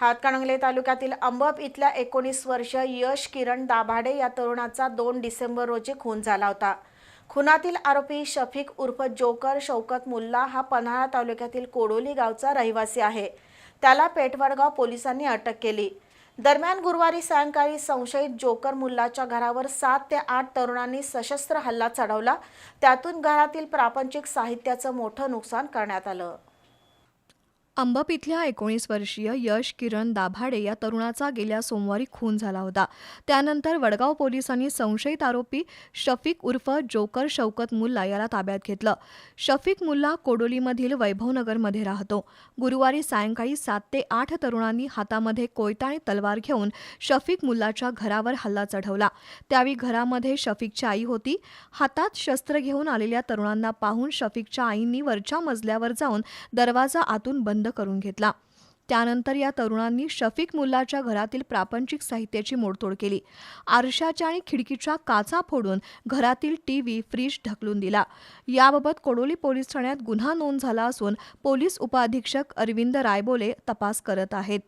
हातकणंगले तालुक्यातील अंबप इथल्या एकोणीस वर्ष यश किरण दाभाडे या तरुणाचा दोन डिसेंबर रोजी खून झाला होता. खुनातील आरोपी शफीक उर्फ जोकर शौकत मुल्ला हा पन्हाळा तालुक्यातील कोडोली गावचा रहिवासी आहे. त्याला पेठवडगाव पोलिसांनी अटक केली. दरम्यान गुरुवारी सायंकाळी संशयित जोकर मुल्लाच्या घरावर सात ते आठ तरुणांनी सशस्त्र हल्ला चढवला. त्यातून घरातील प्रापंचिक साहित्याचं मोठं नुकसान करण्यात आलं. अंबप इथल्या एकोणीस वर्षीय यश किरण दाभाडे या तरुणाचा गेल्या सोमवारी खून झाला होता. त्यानंतर वडगाव पोलिसांनी संशयित आरोपी शफीक उर्फ जोकर शौकत मुल्ला याला ताब्यात घेतलं. शफीक मुल्ला कोडोलीमधील वैभवनगरमध्ये राहतो. गुरुवारी सायंकाळी सात ते आठ तरुणांनी हातामध्ये कोयता आणि तलवार घेऊन शफीक मुल्लाच्या घरावर हल्ला चढवला. त्यावेळी घरामध्ये शफीकची आई होती. हातात शस्त्र घेऊन आलेल्या तरुणांना पाहून शफीकच्या आईंनी वरच्या मजल्यावर जाऊन दरवाजा आतून बंद करून घेतला. त्यानंतर या तरुणांनी शफीक मुल्लाच्या घरातील प्रापंचिक साहित्याची मोडतोड केली. आरशाच्या आणि खिडकीच्या काचा फोडून घरातील टीव्ही फ्रीज ढकलून दिला. याबाबत कोडोली पोलीस ठाण्यात गुन्हा नोंद झाला असून पोलीस उपअधीक्षक अरविंद रायबोले तपास करत आहेत.